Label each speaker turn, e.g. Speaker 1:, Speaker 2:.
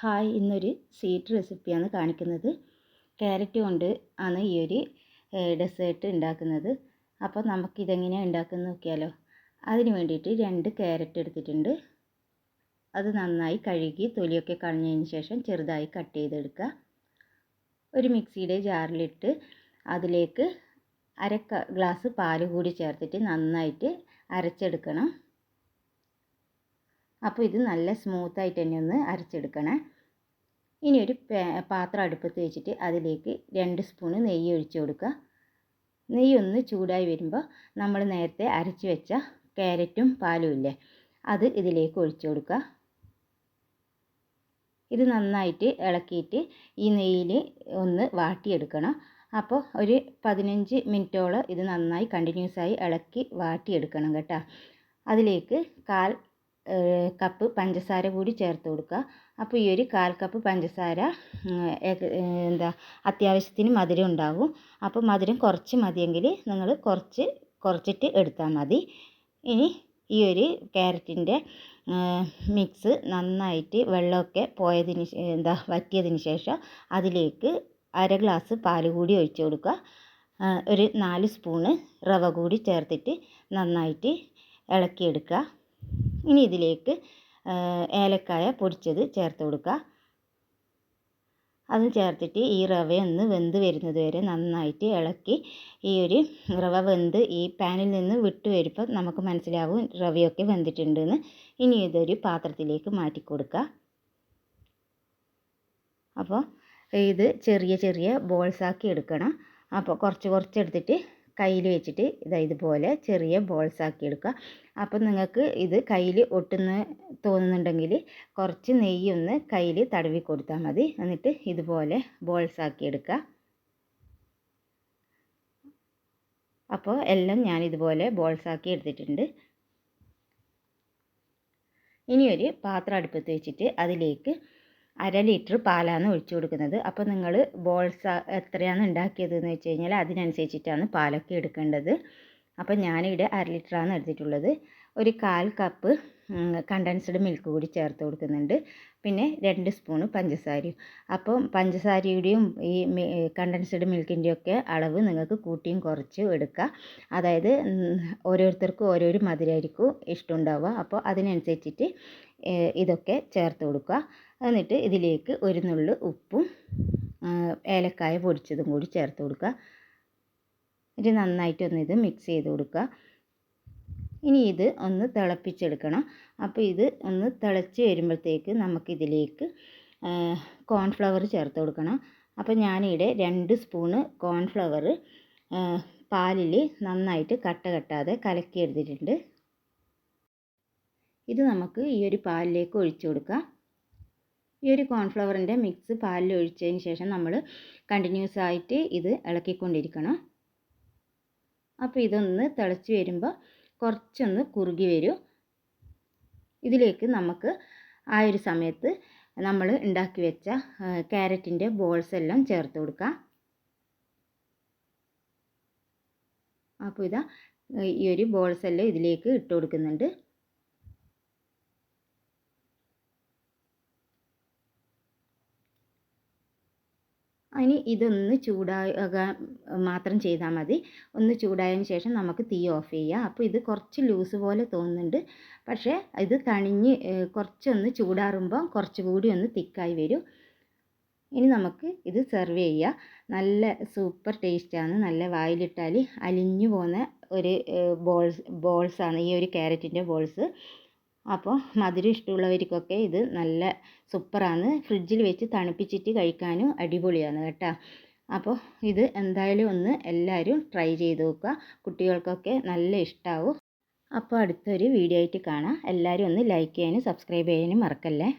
Speaker 1: Hi ഇന്നൊരു sweet റെസിപ്പിയാണ് കാണിക്കുന്നത്. ക്യാരറ്റ് കൊണ്ട് ആണ് ഈ ഒരു ഡെസേർട്ട് ഉണ്ടാക്കുന്നത്. അപ്പോൾ നമുക്കിതെങ്ങനെയാണ് ഉണ്ടാക്കുന്നത് നോക്കിയാലോ. അതിന് വേണ്ടിയിട്ട് രണ്ട് ക്യാരറ്റ് എടുത്തിട്ടുണ്ട്. അത് നന്നായി കഴുകി തൊലിയൊക്കെ കളഞ്ഞതിന് ശേഷം ചെറുതായി കട്ട് ചെയ്തെടുക്കുക. ഒരു മിക്സിയുടെ ജാറിലിട്ട് അതിലേക്ക് അര ഗ്ലാസ് പാൽ കൂടി ചേർത്തിട്ട് നന്നായിട്ട് അരച്ചെടുക്കണം. അപ്പോൾ ഇത് നല്ല സ്മൂത്തായിട്ട് തന്നെ ഒന്ന് അരച്ചെടുക്കണേ. ഇനി ഒരു പാത്രം അടുപ്പത്ത് വെച്ചിട്ട് അതിലേക്ക് രണ്ട് സ്പൂണ് നെയ്യ് ഒഴിച്ചു കൊടുക്കുക. നെയ്യ് ഒന്ന് ചൂടായി വരുമ്പോൾ നമ്മൾ നേരത്തെ അരച്ച് വെച്ച ക്യാരറ്റും പാലും ഇല്ലേ അത് ഇതിലേക്ക് ഒഴിച്ചു കൊടുക്കുക. ഇത് നന്നായിട്ട് ഇളക്കിയിട്ട് ഈ നെയ്യിൽ ഒന്ന് വാട്ടിയെടുക്കണം. അപ്പോൾ ഒരു പതിനഞ്ച് മിനിറ്റോളം ഇത് നന്നായി കണ്ടിന്യൂസ് ആയി ഇളക്കി വാട്ടിയെടുക്കണം കേട്ടോ. അതിലേക്ക് കാൽ കപ്പ് പഞ്ചസാര കൂടി ചേർത്ത് കൊടുക്കുക. അപ്പോൾ ഈ ഒരു കാൽ കപ്പ് പഞ്ചസാര എന്താ അത്യാവശ്യത്തിന് മധുരം ഉണ്ടാകും. അപ്പോൾ മധുരം കുറച്ച് മതിയെങ്കിൽ നിങ്ങൾ കുറച്ച് കുറച്ചിട്ട് എടുത്താൽ മതി. ഇനി ഈ ഒരു ക്യാരറ്റിന്റെ മിക്സ് നന്നായിട്ട് വെള്ളമൊക്കെ പോയതിന് എന്താ വറ്റിയതിന് ശേഷം അതിലേക്ക് അര ഗ്ലാസ് പാൽ കൂടി ഒഴിച്ച് കൊടുക്കുക. ഒരു നാല് സ്പൂണ് റവ കൂടി ചേർത്തിട്ട് നന്നായിട്ട് ഇളക്കിയെടുക്കുക. ഇനി ഇതിലേക്ക് ഏലക്കായ പൊടിച്ചത് ചേർത്ത് കൊടുക്കുക. അത് ചേർത്തിട്ട് ഈ റവ ഒന്ന് വെന്ത് വരുന്നത് വരെ നന്നായിട്ട് ഇളക്കി ഈ ഒരു റവ വെന്ത് ഈ പാനിൽ നിന്ന് വിട്ട് വരുമ്പോൾ നമുക്ക് മനസ്സിലാവും റവയൊക്കെ വെന്തിട്ടുണ്ടെന്ന്. ഇനി ഇതൊരു പാത്രത്തിലേക്ക് മാറ്റി കൊടുക്കുക. അപ്പോൾ ഇത് ചെറിയ ചെറിയ ബോൾസാക്കി എടുക്കണം. അപ്പോൾ കുറച്ച് കുറച്ച് എടുത്തിട്ട് കയ്യിൽ വെച്ചിട്ട് ഇതാ ഇതുപോലെ ചെറിയ ബോൾസ് ആക്കി എടുക്കുക. അപ്പം നിങ്ങൾക്ക് ഇത് കയ്യിൽ ഒട്ടുന്ന തോന്നുന്നുണ്ടെങ്കിൽ കുറച്ച് നെയ്യൊന്ന് കയ്യിൽ തടവി കൊടുത്താൽ മതി. എന്നിട്ട് ഇതുപോലെ ബോൾസ് ആക്കി എടുക്കുക. അപ്പോൾ എല്ലാം ഞാൻ ഇതുപോലെ ബോൾസ് ആക്കി എടുത്തിട്ടുണ്ട്. ഇനിയൊരു പാത്രം അടുപ്പത്ത് വെച്ചിട്ട് അതിലേക്ക് അര ലിറ്റർ പാലാണ് ഒഴിച്ചു കൊടുക്കുന്നത്. അപ്പോൾ നിങ്ങൾ ബോൾസ് എത്രയാണ് ഉണ്ടാക്കിയത് എന്ന് വെച്ച് കഴിഞ്ഞാൽ അതിനനുസരിച്ചിട്ടാണ് പാലൊക്കെ എടുക്കേണ്ടത്. അപ്പോൾ ഞാനിവിടെ അര ലിറ്ററാണ് എടുത്തിട്ടുള്ളത്. ഒരു കാൽ കപ്പ് കണ്ടൻസ്ഡ് മിൽക്ക് കൂടി ചേർത്ത് കൊടുക്കുന്നുണ്ട്. പിന്നെ രണ്ട് സ്പൂണ് പഞ്ചസാരയും. അപ്പോൾ പഞ്ചസാരയുടെയും ഈ കണ്ടൻസ്ഡ് മിൽക്കിന്റെയൊക്കെ അളവ് നിങ്ങൾക്ക് കൂട്ടിയും കുറച്ച് എടുക്കുക അതായത് ഓരോരുത്തർക്കും ഓരോരു മധുരമായിരിക്കും ഇഷ്ടമുണ്ടാവുക. അപ്പോൾ അതിനനുസരിച്ചിട്ട് ഇതൊക്കെ ചേർത്ത് കൊടുക്കുക. എന്നിട്ട് ഇതിലേക്ക് ഒരു നുള്ളു ഉപ്പും ഏലക്കായ പൊടിച്ചതും കൂടി ചേർത്ത് കൊടുക്കുക. എന്നിട്ട് നന്നായിട്ടൊന്ന് ഇത് മിക്സ് ചെയ്ത് കൊടുക്കുക. ഇനി ഇത് ഒന്ന് തിളപ്പിച്ചെടുക്കണം. അപ്പോൾ ഇത് ഒന്ന് തിളച്ച് വരുമ്പോഴത്തേക്ക് നമുക്കിതിലേക്ക് കോൺഫ്ലവർ ചേർത്ത് കൊടുക്കണം. അപ്പോൾ ഞാനിവിടെ രണ്ട് സ്പൂണ് കോൺഫ്ലവർ പാലിൽ നന്നായിട്ട് കട്ട കെട്ടാതെ കലക്കി എടുത്തിട്ടുണ്ട് ഇത് നമുക്ക് ഈ ഒരു പാലിലേക്ക് ഒഴിച്ചു കൊടുക്കാം. ഈ ഒരു കോൺഫ്ലവറിന്റെ മിക്സ് പാലിൽ ഒഴിച്ചതിന് ശേഷം നമ്മൾ കണ്ടിന്യൂസ് ആയിട്ട് ഇത് ഇളക്കിക്കൊണ്ടിരിക്കണം. അപ്പോൾ ഇതൊന്ന് തിളച്ച് വരുമ്പോൾ കുറച്ചൊന്ന് കുറുകി വരും. ഇതിലേക്ക് നമുക്ക് ആ ഒരു സമയത്ത് നമ്മൾ ഉണ്ടാക്കി വെച്ച ക്യാരറ്റിന്റെ ബോൾസ് എല്ലാം ചേർത്ത് കൊടുക്കാം. അപ്പോൾ ഇതാ ഈ ഒരു ബോൾസ് എല്ലാം ഇതിലേക്ക് ഇട്ട് കൊടുക്കുന്നുണ്ട്. ഇനി ഇതൊന്ന് ചൂടാകാൻ മാത്രം ചെയ്താൽ മതി. ഒന്ന് ചൂടായതിന് ശേഷം നമുക്ക് തീ ഓഫ് ചെയ്യാം. അപ്പോൾ ഇത് കുറച്ച് ലൂസ് പോലെ തോന്നുന്നുണ്ട്. പക്ഷേ ഇത് തണിഞ്ഞ് കുറച്ചൊന്ന് ചൂടാറുമ്പോൾ കുറച്ചുകൂടി ഒന്ന് തിക്കായി വരും. ഇനി നമുക്ക് ഇത് സെർവ് ചെയ്യാം. നല്ല സൂപ്പർ ടേസ്റ്റാണ്. നല്ല വായിലിട്ടാൽ അലിഞ്ഞു പോകുന്ന ഒരു ബോൾസ് ബോൾസാണ്. ഈ ഒരു ക്യാരറ്റിന്റെ ബോൾസ്. അപ്പോൾ മധുരം ഇഷ്ടമുള്ളവർക്കൊക്കെ ഇത് നല്ല സൂപ്പറാണ്. ഫ്രിഡ്ജിൽ വെച്ച് തണുപ്പിച്ചിട്ട് കഴിക്കാനും അടിപൊളിയാണ് കേട്ടോ. അപ്പോൾ ഇത് എന്തായാലും ഒന്ന് എല്ലാവരും ട്രൈ ചെയ്ത് നോക്കുക. കുട്ടികൾക്കൊക്കെ നല്ല ഇഷ്ടമാവും അപ്പോൾ അടുത്തൊരു വീഡിയോ ആയിട്ട് കാണാം. എല്ലാവരും ഒന്ന് ലൈക്ക് ചെയ്യാനും സബ്സ്ക്രൈബ് ചെയ്യാനും മറക്കല്ലേ?